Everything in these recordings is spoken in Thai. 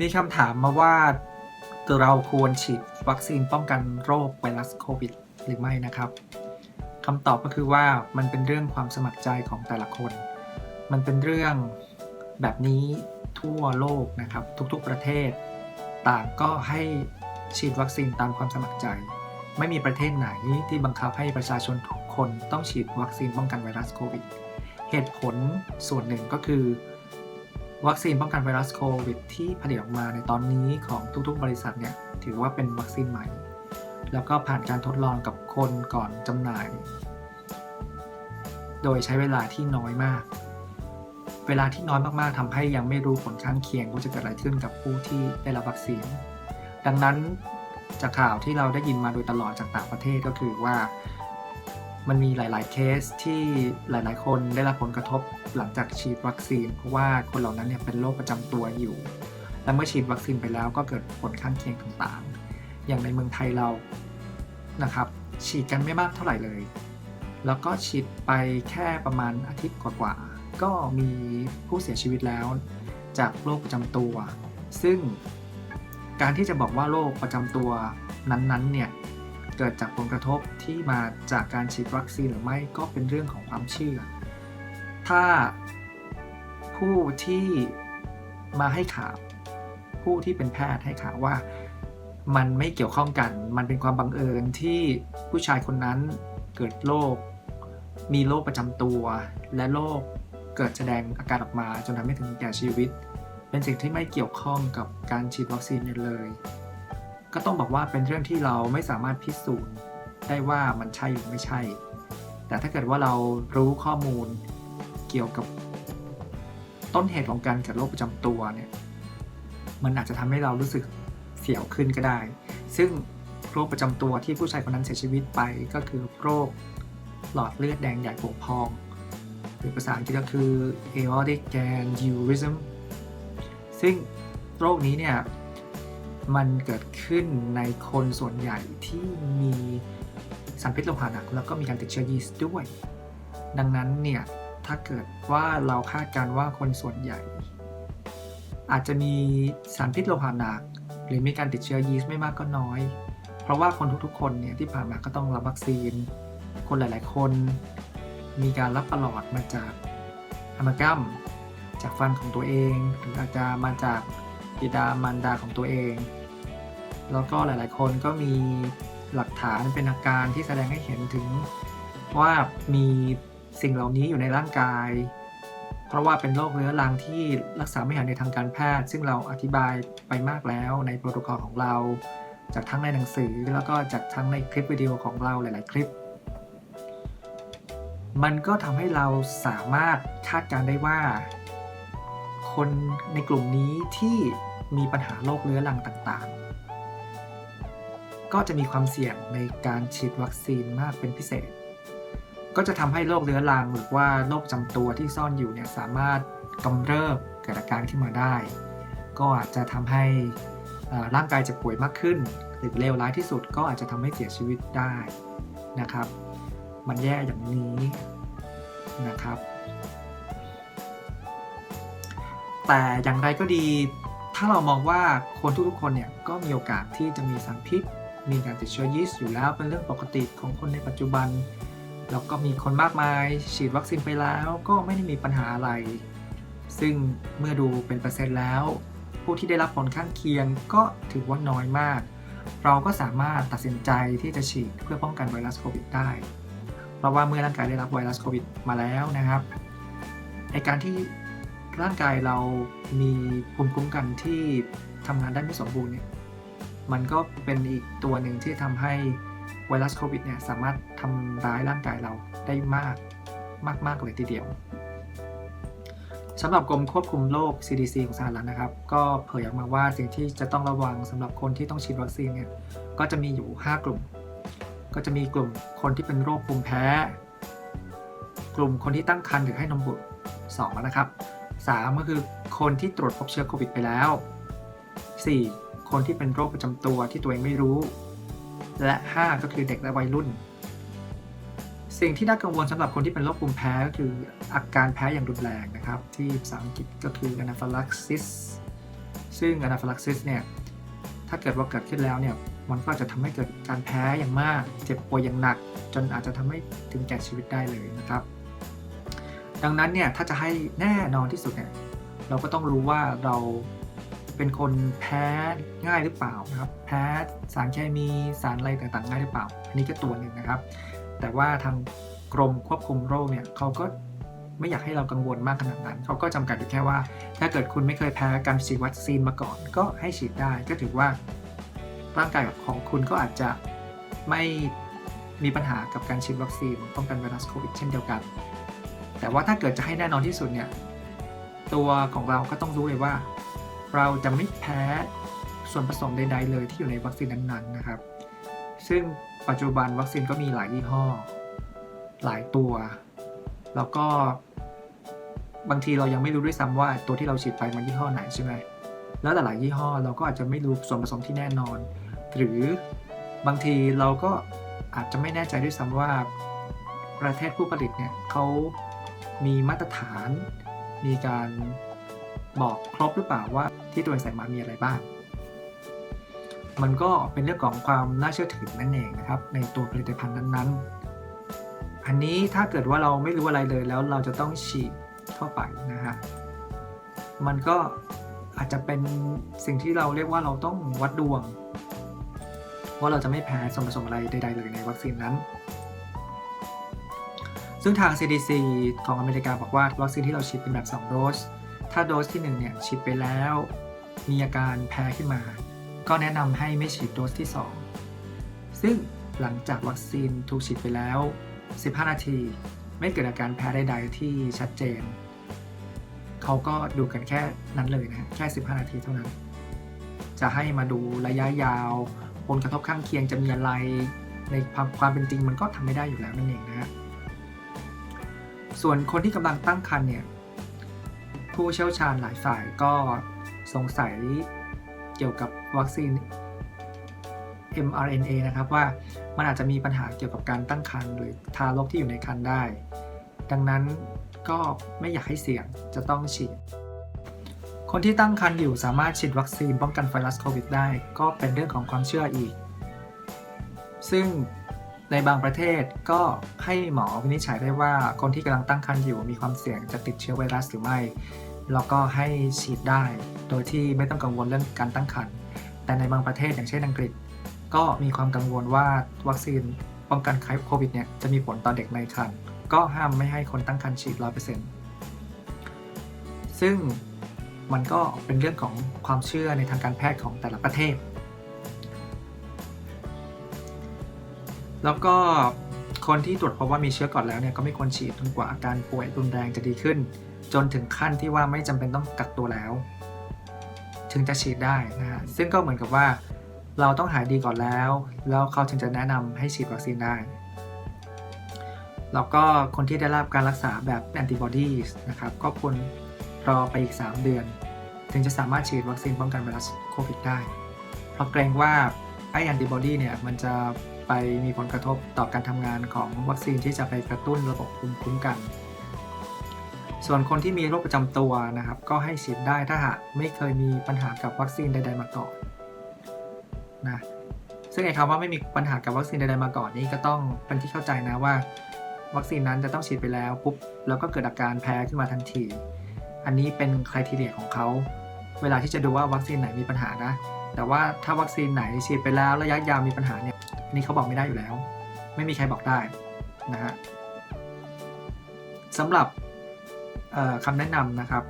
มีคำถามมาว่าเราควรฉีดวัคซีนป้องกันโรคไวรัสโควิด หรือไม่นะครับคำตอบก็คือว่ามันเป็นเรื่องความสมัครใจของแต่ละคน มันเป็นเรื่องแบบนี้ทั่วโลกนะครับ ทุกๆประเทศ ต่างก็ให้ฉีดวัคซีนตามความสมัครใจ ไม่มีประเทศไหนที่บังคับให้ประชาชนทุกคนต้องฉีดวัคซีนป้องกันไวรัสโควิด เหตุผลส่วนหนึ่งก็คือ วัคซีนป้องกันไวรัสโควิดที่ผลิตออกมาในตอนนี้ของทุกๆ บริษัทเนี่ยถือว่าเป็นวัคซีนใหม่ แล้วก็ผ่านการทดลองกับคนก่อนจำหน่าย โดยใช้เวลาที่น้อยมาก เวลาที่น้อยมากๆทำให้ยังไม่รู้ผลข้างเคียงว่าจะเกิดอะไรขึ้นกับผู้ที่ได้รับวัคซีน ดังนั้นจากข่าวที่เราได้ยินมาโดยตลอดจากต่างประเทศก็คือว่า มันมีหลาย ๆ เคสที่หลาย ๆ คนได้รับผลกระทบหลังจากฉีดวัคซีน เพราะว่าคนเหล่านั้นเนี่ยเป็นโรคประจำตัวอยู่ และเมื่อฉีดวัคซีนไปแล้วก็เกิดผลข้างเคียงต่าง ๆ อย่างในเมืองไทยเรานะครับ ฉีดกันไม่มากเท่าไหร่เลย แล้วก็ฉีดไปแค่ประมาณอาทิตย์กว่าๆก็มีผู้เสียชีวิตแล้วจากโรคประจำตัว ซึ่งการที่จะบอกว่าโรคประจำตัวนั้น ๆ เนี่ย เกิดจากผลกระทบที่มาจากการฉีดวัคซีนหรือไม่ก็เป็นเรื่องของความเชื่อ ถ้าผู้ที่มาให้ข่าว ผู้ที่เป็นแพทย์ให้ข่าวว่า มันไม่เกี่ยวข้องกัน มันเป็นความบังเอิญที่ผู้ชายคนนั้นเกิดโรคมีโรคประจำตัว และโรคเกิดแสดงอาการออกมาจนทำให้ถึงแก่ชีวิต เป็นสิ่งที่ไม่เกี่ยวข้องกับการฉีดวัคซีนเลย ก็ต้องบอกว่าเป็นเรื่องที่เราไม่สามารถพิสูจน์ได้ว่ามันใช่หรือไม่ใช่ แต่ถ้าเกิดว่าเรารู้ข้อมูลเกี่ยวกับต้นเหตุของการเกิดโรคประจำตัวเนี่ย มันอาจจะทำให้เรารู้สึกเสียวขึ้นก็ได้ ซึ่งโรคประจำตัวที่ผู้ชายคนนั้นเสียชีวิตไปก็คือโรคหลอดเลือดแดงใหญ่โป่งพอง หรือภาษาอังกฤษก็คือ aortic aneurysm ซึ่งโรคนี้เนี่ย มันเกิดขึ้นในคนส่วนใหญ่ที่มีสารพิษโลหะหนัก แล้วก็มีการติดเชื้อยีสต์ด้วย ดังนั้นเนี่ยถ้าเกิดว่าเราคาดการณ์ว่าคนส่วนใหญ่ อาจจะมีสารพิษโลหะหนัก หรือมีการติดเชื้อยีสต์ไม่มากก็น้อย เพราะว่าคนทุกๆ คนเนี่ยที่ผ่านมาก็ต้องรับวัคซีน คนหลายๆ คน มีการรับประหลอดมาจากอะมากัมจากฟันของตัวเองหรืออาจจะมาจาก บิดามารดาของตัวเอง แล้วก็หลาย ๆ คนก็มีหลักฐานเป็นอาการที่แสดงให้เห็นถึงว่ามีสิ่งเหล่านี้อยู่ในร่างกาย เพราะว่าเป็นโรคเรื้อรังที่รักษาไม่หายในทางการแพทย์ ซึ่งเราอธิบายไปมากแล้วในโปรโตคอลของเรา จากทั้งในหนังสือแล้วก็จากทั้งในคลิปวิดีโอของเราหลาย ๆ คลิป มันก็ทำให้เราสามารถคาดการได้ว่า คนในกลุ่มนี้ที่ มีปัญหาโรคเรื้อรังต่างๆ ก็จะมีความเสี่ยงในการฉีดวัคซีนมากเป็นพิเศษ ก็จะทำให้โรคเรื้อรังหรือว่าโรคจำตัวที่ซ่อนอยู่เนี่ยสามารถกำเริบเกิดอาการขึ้นมาได้ ก็อาจจะทำให้ร่างกายเจ็บป่วยมากขึ้น หรือเลวร้ายที่สุดก็อาจจะทำให้เสียชีวิตได้นะครับ มันแย่อย่างนี้นะครับแต่อย่างไรก็ดี ถ้าเรามองว่าคนทุกๆคนเนี่ยก็มีโอกาสที่จะมีสารพิษ มีการติดเชื้อยีสต์อยู่แล้วเป็นเรื่องปกติของคนในปัจจุบัน แล้วก็มีคนมากมาย ฉีดวัคซีนไปแล้วก็ไม่ได้มีปัญหาอะไร ซึ่งเมื่อดูเป็นเปอร์เซ็นต์แล้ว ผู้ที่ได้รับผลข้างเคียงก็ถือว่าน้อยมาก เราก็สามารถตัดสินใจที่จะฉีดเพื่อป้องกันไวรัสโควิดได้ เพราะว่าเมื่อร่างกายได้รับไวรัสโควิดมาแล้วนะครับในการที่ ร่างกายเรามีภูมิคุ้มกันที่ทำงานได้ไม่สมบูรณ์เนี่ยมันก็เป็นอีกตัวหนึ่งที่ทำให้ไวรัสโควิดเนี่ยสามารถทำร้ายร่างกายเราได้มากมาก ๆ เลยทีเดียวสำหรับกรมควบคุมโรค CDC ของสหรัฐนะครับ ก็เผยออกมาว่าสิ่งที่จะต้องระวังสำหรับคนที่ต้องฉีดวัคซีนเนี่ยก็จะมีอยู่ 5 กลุ่ม ก็จะมีกลุ่มคนที่เป็นโรคภูมิแพ้ กลุ่มคนที่ตั้งครรภ์หรือให้นมบุตร2นะครับ 3 ก็คือคนที่ตรวจพบเชื้อโควิดไปแล้ว 4. คนที่เป็นโรคประจำตัวที่ตัวเองไม่รู้ และ 5 ก็คือเด็กและวัยรุ่น สิ่งที่น่ากังวลสำหรับคนที่เป็นโรคภูมิแพ้ก็คืออาการแพ้อย่างรุนแรงนะครับ ที่ภาษาอังกฤษก็คือ anaphylaxis ซึ่ง anaphylaxis เนี่ยถ้าเกิดว่าเกิดขึ้นแล้วเนี่ยมันก็จะทำให้เกิดการแพ้อย่างมาก เจ็บป่วยอย่างหนัก จนอาจจะทำให้ถึงแก่ชีวิตได้เลยนะครับ ดังนั้นเนี่ยถ้าจะให้แน่นอนที่สุดเนี่ยเราก็ต้องรู้ว่าเราเป็นคนแพ้ง่ายหรือเปล่านะครับ แพ้สารเคมีสารอะไรต่างๆ ง่ายหรือเปล่า อันนี้ก็ตัวหนึ่งนะครับ แต่ว่าทางกรมควบคุมโรคเนี่ยเขาก็ไม่อยากให้เรากังวลมากขนาดนั้น เขาก็จำกัดอยู่แค่ว่า ถ้าเกิดคุณไม่เคยแพ้การฉีดวัคซีนมาก่อน ก็ให้ฉีดได้ก็ถือว่า ร่างกายของคุณก็อาจจะไม่มีปัญหากับการฉีดวัคซีนป้องกันไวรัสโควิดเช่นเดียวกัน แต่ว่าถ้าเกิดจะให้แน่นอนที่สุดเนี่ย ตัวของเราก็ต้องรู้เลยว่า เราจะไม่แพ้ส่วนผสมใด ๆ เลยที่อยู่ในวัคซีนนั้นๆนะครับ ซึ่งปัจจุบันวัคซีนก็มีหลายยี่ห้อ หลายตัว แล้วก็บางทีเรายังไม่รู้ด้วยซ้ำว่าตัวที่เราฉีดไปมันยี่ห้อไหนใช่ไหมแล้วแต่หลายยี่ห้อเราก็อาจจะไม่รู้ส่วนผสมที่แน่นอน หรือบางทีเราก็อาจจะไม่แน่ใจด้วยซ้ำว่า ประเทศผู้ผลิตเนี่ยเขา มีมาตรฐาน มีการบอกครบหรือเปล่าว่าที่ตัวเองใส่มามีอะไรบ้าง มันก็เป็นเรื่องของความน่าเชื่อถือนั่นเองนะครับ ในตัวผลิตภัณฑ์นั้นๆ อันนี้ถ้าเกิดว่าเราไม่รู้อะไรเลยแล้วเราจะต้องฉีดเข้าไปนะฮะ มันก็อาจจะเป็นสิ่งที่เราเรียกว่าเราต้องวัดดวง ว่าเราจะไม่แพ้ส่วนผสมอะไรใด ๆ เลยในวัคซีนนั้น ซึ่งทาง CDC ของอเมริกาบอกว่าวัคซีนที่เราฉีดเป็นแบบ 2 โดส ถ้าโดสที่ 1 เนี่ย ฉีดไปแล้ว มีอาการแพ้ขึ้นมา ก็แนะนำให้ไม่ฉีดโดสที่ 2 ซึ่งหลังจากวัคซีนถูกฉีดไปแล้ว 15 นาที ไม่เกิดอาการแพ้ใดๆที่ชัดเจน เขาก็ดูกันแค่นั้นเลยนะแค่ 15 นาทีเท่านั้น จะให้มาดูระยะยาวผลกระทบข้างเคียงจะมีอะไร ในความความเป็นจริงมันก็ทำไม่ได้อยู่แล้วนั่นเองนะฮะ ส่วนคนที่กำลังตั้งครรภ์เนี่ย ผู้เชี่ยวชาญหลายฝ่ายก็สงสัยเกี่ยวกับวัคซีน mRNA นะครับว่ามันอาจจะมีปัญหาเกี่ยวกับการตั้งครรภ์หรือทารกที่อยู่ในครรภ์ได้ ดังนั้นก็ไม่อยากให้เสี่ยงจะต้องฉีด คนที่ตั้งครรภ์อยู่สามารถฉีดวัคซีนป้องกันไวรัสโควิดได้ ก็เป็นเรื่องของความเชื่ออีก ซึ่ง ในบางประเทศก็ให้หมอวินิจฉัยได้ว่าคนที่กำลังตั้งครรภ์อยู่มีความเสี่ยงจะติดเชื้อไวรัสหรือไม่ แล้วก็ให้ฉีดได้ โดยที่ไม่ต้องกังวลเรื่องการตั้งครรภ์แต่ในบางประเทศอย่างเช่นอังกฤษ ก็มีความกังวลว่าวัคซีนป้องกันโควิดเนี่ยจะมีผลต่อเด็กในครรภ์ก็ห้ามไม่ให้คนตั้งครรภ์ฉีด 100%ซึ่งมันก็เป็นเรื่องของความเชื่อในทางการแพทย์ของแต่ละประเทศ แล้วก็คนที่ตรวจพบว่ามีเชื้อก่อนแล้วเนี่ยก็ไม่ควรฉีดจนกว่าอาการป่วยรุนแรงจะดีขึ้น จนถึงขั้นที่ว่าไม่จำเป็นต้องกักตัวแล้ว ถึงจะฉีดได้นะฮะซึ่งก็เหมือนกับว่า เราต้องหายดีก่อนแล้ว แล้วเขาถึงจะแนะนำให้ฉีดวัคซีนได้แล้วก็คนที่ได้รับการรักษาแบบแอนติบอดีนะครับ ก็ควรรอไปอีก 3 เดือน ถึงจะสามารถฉีดวัคซีนป้องกันไวรัสโควิดได้ เพราะเกรงว่าไอแอนติบอดีเนี่ยมันจะ ไปมีผลกระทบต่อการทำงานของวัคซีนที่จะไปกระตุ้นระบบภูมิคุ้มกัน ส่วนคนที่มีโรคประจำตัวนะครับ ก็ให้ฉีดได้ถ้าหากไม่เคยมีปัญหากับวัคซีนใด ๆ มาก่อนนะซึ่งไอ้คำว่าไม่มีปัญหากับวัคซีนใดๆมาก่อนนี่ก็ต้องเป็นที่เข้าใจนะว่า วัคซีนนั้นจะต้องฉีดไปแล้วปุ๊บแล้วก็เกิดอาการแพ้ขึ้นมาทันที อันนี้เป็นคุณทีเดียของเขา เวลาที่จะดูว่าวัคซีนไหนมีปัญหานะ แต่ว่าถ้าวัคซีนไหนฉีดไปแล้วระยะยาวมีปัญหาเนี่ยนนี้เขาบอกไม่ได้อยู่แล้ว ไม่มีใครบอกได้นะฮะสำหรับคำแนะนำนะครับ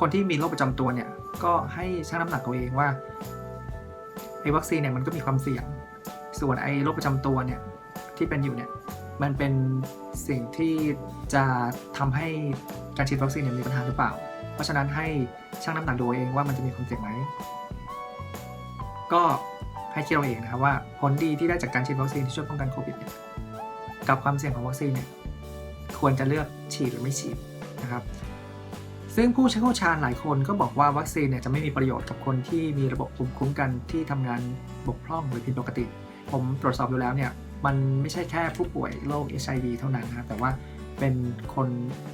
คนที่มีโรคประจำตัวเนี่ยก็ให้ชั่งน้ำหนักตัวเองว่าไอ้วัคซีนเนี่ยมันก็มีความเสี่ยง ส่วนไอ้โรคประจำตัวเนี่ยที่เป็นอยู่เนี่ยมันเป็นสิ่งที่จะทำให้การฉีดวัคซีนเนี่ยมีปัญหาหรือเปล่า เพราะฉะนั้นให้ชั่งน้ำหนักดูเองว่ามันจะมีความเสี่ยงไหม ก็ให้คิดเอาเองนะครับว่าผลดีที่ได้จากการฉีดวัคซีนที่ช่วยป้องกันโควิดเนี่ยกับความเสี่ยงของวัคซีนเนี่ยควรจะเลือกฉีดหรือไม่ฉีดนะครับ ซึ่งผู้เชี่ยวชาญหลายคนก็บอกว่าวัคซีนเนี่ยจะไม่มีประโยชน์กับคนที่มีระบบภูมิคุ้มกันที่ทำงานบกพร่องหรือผิดปกติ ผมตรวจสอบดูแล้วเนี่ยมันไม่ใช่แค่ผู้ป่วยโรค HIV เท่านั้นนะแต่ว่าเป็นคน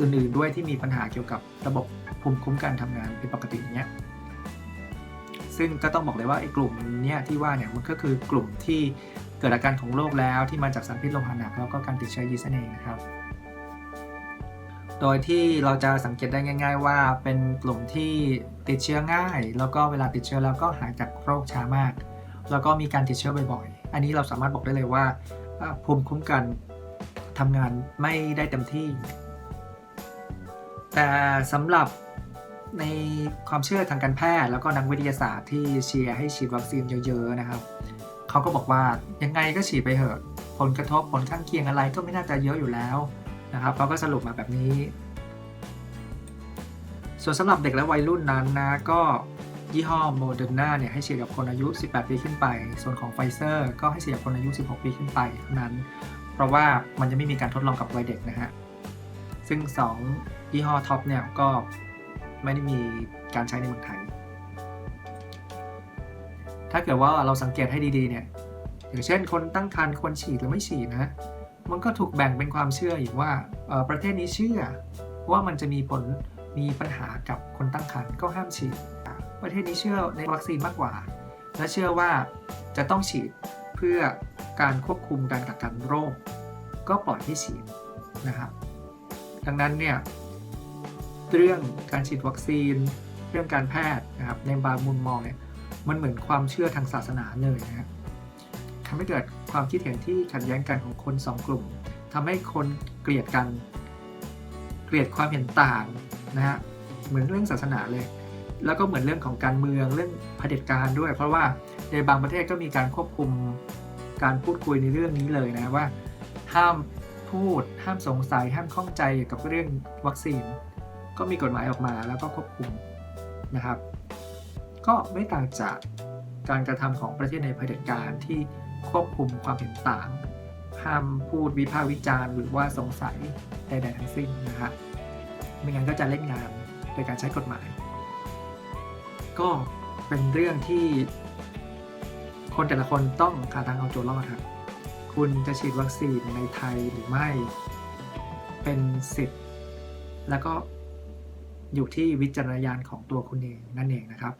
อื่นๆด้วยที่มีปัญหาเกี่ยวกับระบบ ภูมิคุ้มกันทำงานผิดปกติเนี้ยซึ่งก็ต้องบอกเลยว่าไอ้กลุ่มเนี้ยที่ว่าเนี่ยมันก็คือกลุ่มที่เกิดอาการของโรคแล้วที่มาจากสารพิษโลหะหนักแล้วก็การติดเชื้อยีสต์นั่นเองนะครับ โดยที่เราจะสังเกตได้ง่าย ๆ ว่าเป็นกลุ่มที่ติดเชื้อง่าย แล้วก็เวลาติดเชื้อแล้วก็หายจากโรคช้ามาก แล้วก็มีการติดเชื้อบ่อยๆ อันนี้เราสามารถบอกได้เลยว่าอ่าภูมิคุ้มกันทำงานไม่ได้เต็มที่ แต่สำหรับ ในความเชื่อทางการแพทย์ แล้วก็นักวิทยาศาสตร์ที่เชียร์ให้ฉีดวัคซีนเยอะๆนะครับเขาก็บอกว่ายังไงก็ฉีดไปเถอะผลกระทบผลข้างเคียงอะไรก็ไม่น่าจะเยอะอยู่แล้วนะครับเขาก็สรุปมาแบบนี้ ส่วนสำหรับเด็กและวัยรุ่นนั้นนะก็ยี่ห้อโมเดอร์นาเนี่ยให้ฉีดกับคนอายุ 18 ปีขึ้นไป ส่วนของไฟเซอร์ก็ให้ฉีดกับคนอายุ 16 ปีขึ้นไปเท่านั้น เพราะว่ามันจะไม่มีการทดลองกับวัยเด็กนะฮะ ซึ่ง 2 ยี่ห้อท็อปเนี่ยก็ ไม่ได้มีการใช้ในเมืองไทย ถ้าเกิดว่าเราสังเกตให้ดีๆเนี่ยอย่างเช่น คนตั้งครรภ์ควรฉีดหรือไม่ฉีดนะมันก็ถูกแบ่งเป็นความเชื่ออีกว่าเอ่อประเทศนี้เชื่อว่ามันจะมีผลมีปัญหากับคนตั้งครรภ์ก็ห้ามฉีด ประเทศนี้เชื่อในวัคซีนมากกว่า และเชื่อว่าจะต้องฉีดเพื่อการควบคุมการกักกันโรค ก็ปล่อยให้ฉีดนะครับดังนั้นเนี่ย เรื่องการฉีดวัคซีน เรื่องการแพทย์นะครับในบางมุมมองเนี่ยมันเหมือนความเชื่อทางศาสนาเลยนะฮะทำให้เกิดความคิดเห็นที่ขัดแย้งกันของคนสองกลุ่มทำให้คนเกลียดกัน เกลียดความเห็นต่างนะฮะเหมือนเรื่องศาสนาเลย แล้วก็เหมือนเรื่องของการเมืองเรื่องเผด็จการด้วย เพราะว่าในบางประเทศก็มีการควบคุมการพูดคุยในเรื่องนี้เลยนะว่า ห้ามพูดห้ามสงสัยห้ามข้องใจเกี่ยวกับเรื่องวัคซีน ก็มีกฎหมายออกมาแล้วก็ควบคุมนะครับ ก็ไม่ต่างจากการกระทำของประเทศในเผด็จการที่ควบคุมความเห็นต่าง ห้ามพูดวิพากษ์วิจารณ์หรือว่าสงสัยใดๆทั้งสิ้นนะฮะไม่งั้นก็จะเล่นงานโดยการใช้กฎหมาย ก็เป็นเรื่องที่คนแต่ละคนต้องหาทางเอาตัวรอดครับคุณจะฉีดวัคซีนในไทยหรือไม่ เป็นสิทธิ์แล้วก็ อยู่ที่วิจารณญาณของตัวคุณเองนั่นเองนะครับ